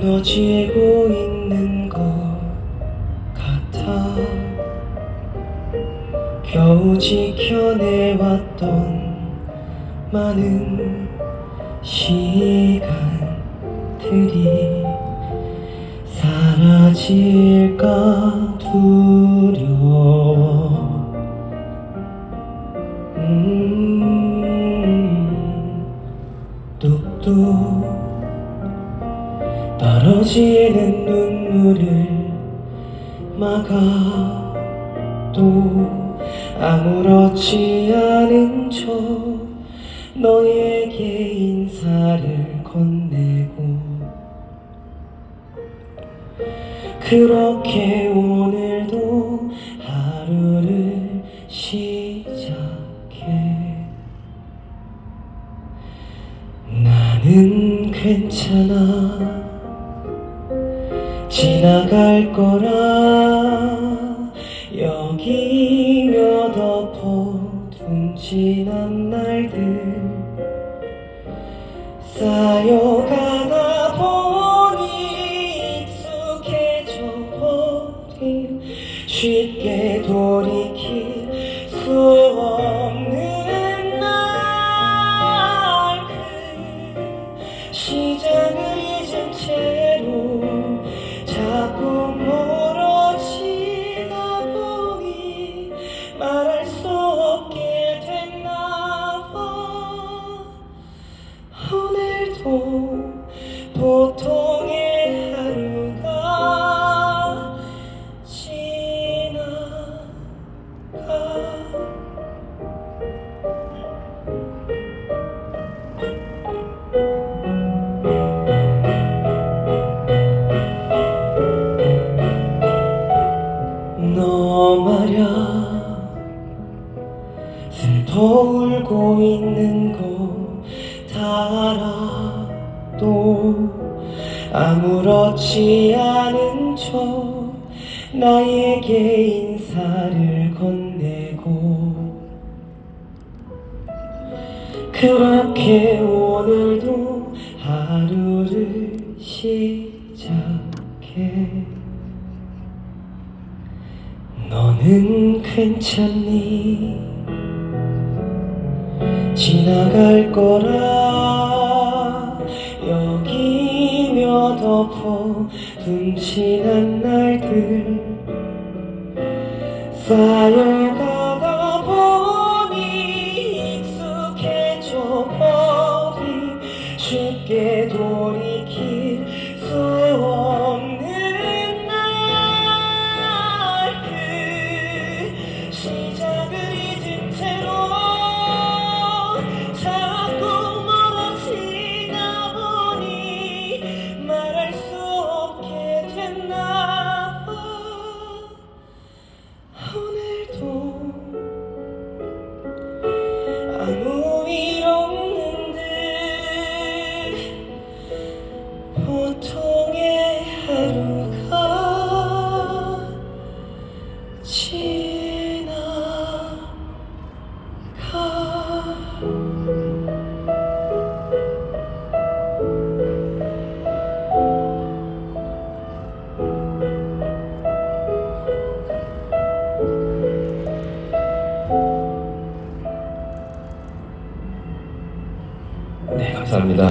무너지고 있는 것 같아. 겨우 지켜내왔던 많은 시간들이 사라질까 두려 떨어지는 눈물을 막아도 아무렇지 않은 척 너에게 인사를 건네고 그렇게 오늘도 하루를 시작해. 나는 괜찮아 지나갈 거라. 여기며 덮어둔 지난 날들 쌓여가다 보니 익숙해져 버린. 쉽게 돌 오늘도 보통의 하루가 지나가. 너 말야 알아도 아무렇지 않은 척 나에게 인사를 건네고 그렇게 오늘도 하루를 시작해 너는 괜찮니? 지나갈 거라 덮어둔 지난 날들 쌓여 감사합니다.